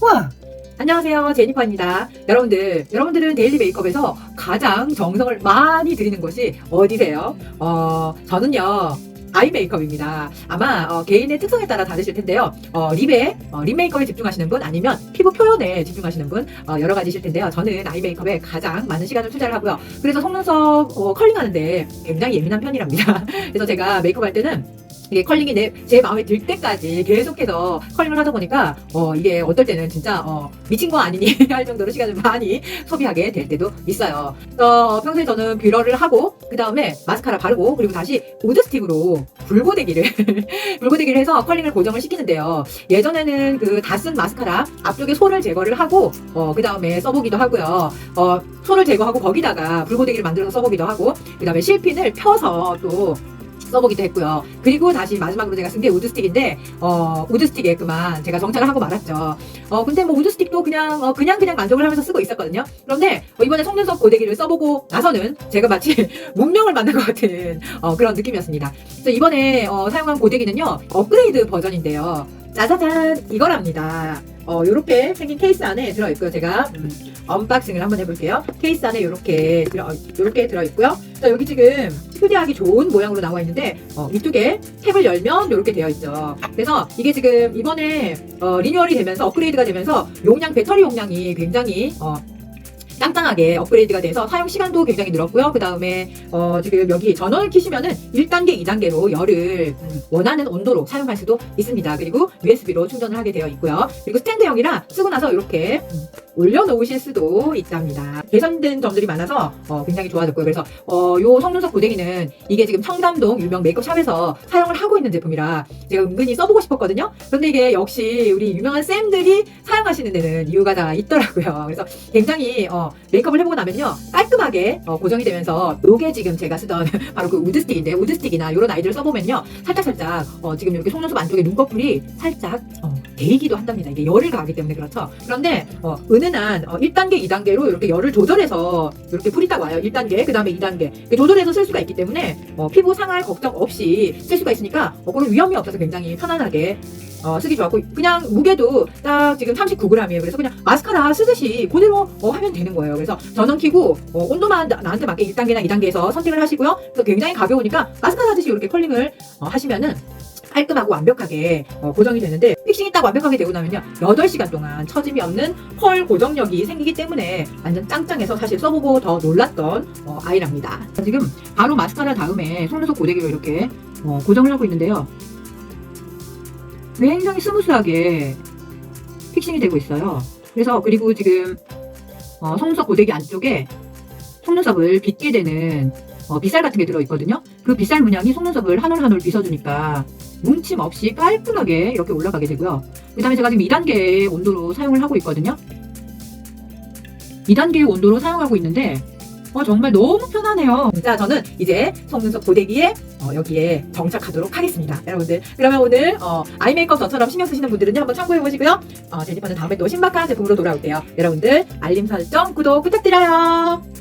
와! 안녕하세요. 제니퍼입니다. 여러분들, 여러분들은 데일리 메이크업에서 가장 정성을 많이 들이는 곳이 어디세요? 어, 저는요. 아이 메이크업입니다. 아마 어, 개인의 특성에 따라 다르실 텐데요. 어, 립에 어, 립 메이크업에 집중하시는 분 아니면 피부 표현에 집중하시는 분 어, 여러 가지실 텐데요. 저는 아이 메이크업에 가장 많은 시간을 투자를 하고요. 그래서 속눈썹 어, 컬링하는데 굉장히 예민한 편이랍니다. 그래서 제가 메이크업 할 때는 이게 컬링이 내, 제 마음에 들 때까지 계속해서 컬링을 하다 보니까 어 이게 어떨 때는 진짜 어 미친 거 아니니 할 정도로 시간을 많이 소비하게 될 때도 있어요. 어 평소에 저는 뷰러를 하고 그 다음에 마스카라 바르고 그리고 다시 우드 스틱으로 불고데기를 불고데기를 해서 컬링을 고정을 시키는데요. 예전에는 그 다 쓴 마스카라 앞쪽에 솔을 제거를 하고 어 그 다음에 써보기도 하고요. 어 솔을 제거하고 거기다가 불고데기를 만들어서 써보기도 하고 그 다음에 실핀을 펴서 또 써보기도 했고요. 그리고 다시 마지막으로 제가 쓴 게 우드스틱인데, 어, 우드스틱에 그만 제가 정착을 하고 말았죠. 어, 근데 뭐 우드스틱도 그냥, 어, 그냥 그냥 만족을 하면서 쓰고 있었거든요. 그런데 어, 이번에 속눈썹 고데기를 써보고 나서는 제가 마치 문명을 만난 것 같은 어, 그런 느낌이었습니다. 그래서 이번에 어, 사용한 고데기는요, 업그레이드 버전인데요. 짜자잔! 이거랍니다. 어, 요렇게 생긴 케이스 안에 들어있고요. 제가 음, 언박싱을 한번 해볼게요. 케이스 안에 요렇게 들어, 요렇게 들어있고요. 자, 여기 지금 휴대하기 좋은 모양으로 나와 있는데, 어, 이쪽에 탭을 열면 이렇게 되어 있죠. 그래서 이게 지금 이번에 어, 리뉴얼이 되면서 업그레이드가 되면서 용량, 배터리 용량이 굉장히 어, 짱짱하게 업그레이드가 돼서 사용 시간도 굉장히 늘었고요. 그 다음에 어, 지금 여기 전원을 키시면은 1단계, 2단계로 열을 음, 원하는 온도로 사용할 수도 있습니다. 그리고 USB로 충전을 하게 되어 있고요. 그리고 스탠드형이라 쓰고 나서 이렇게 음, 올려놓으실 수도 있답니다. 개선된 점들이 많아서 어, 굉장히 좋아졌고요. 그래서 어, 요 속눈썹 고데기는 이게 지금 청담동 유명 메이크업 샵에서 사용을 하고 있는 제품이라 제가 은근히 써보고 싶었거든요. 그런데 이게 역시 우리 유명한 쌤들이 사용하시는 데는 이유가 다 있더라고요. 그래서 굉장히 어, 메이크업을 해보고 나면요 깔끔하게 어, 고정이 되면서 요게 지금 제가 쓰던 바로 그 우드스틱인데 우드스틱이나 이런 아이들을 써보면요 살짝 살짝 어, 지금 이렇게 속눈썹 안쪽에 눈꺼풀이 살짝 어, 데이기도 한답니다. 이게 열을 가하기 때문에 그렇죠. 그런데 어, 은은한 어, 1단계, 2단계로 이렇게 열을 조절해서 이렇게 풀이 딱 와요. 1단계, 그 다음에 2단계 이렇게 조절해서 쓸 수가 있기 때문에 어, 피부 상할 걱정 없이 쓸 수가 있으니까 어, 그런 위험이 없어서 굉장히 편안하게 어, 쓰기 좋았고 그냥 무게도 딱 지금 39g이에요. 그래서 그냥 마스카라 쓰듯이 그대로 어, 하면 되는 거예요. 그래서 전원 켜고 어, 온도만 나, 나한테 맞게 1단계나 2단계에서 선택을 하시고요. 그래서 굉장히 가벼우니까 마스카라 하듯이 이렇게 컬링을 어, 하시면은 깔끔하고 완벽하게 어, 고정이 되는데 딱 완벽하게 되고 나면요. 8시간 동안 처짐이 없는 펄 고정력이 생기기 때문에 완전 짱짱해서 사실 써보고 더 놀랐던 어, 아이랍니다. 지금 바로 마스카라 다음에 속눈썹 고데기로 이렇게 어, 고정을 하고 있는데요. 굉장히 스무스하게 픽싱이 되고 있어요. 그래서 그리고 지금 어, 속눈썹 고데기 안쪽에 속눈썹을 빗게 되는 어, 빗살 같은 게 들어있거든요. 그 빗살 문양이 속눈썹을 한 올 한 올 빗어주니까 뭉침 없이 깔끔하게 이렇게 올라가게 되고요. 그 다음에 제가 지금 2단계의 온도로 사용을 하고 있거든요. 2단계의 온도로 사용하고 있는데 어, 정말 너무 편하네요. 자, 저는 이제 속눈썹 고데기에 어, 여기에 정착하도록 하겠습니다. 여러분들. 그러면 오늘 어, 아이 메이크업 저처럼 신경 쓰시는 분들은요 한번 참고해 보시고요. 어, 제니퍼는 다음에 또 신박한 제품으로 돌아올게요. 여러분들 알림 설정, 구독 부탁드려요.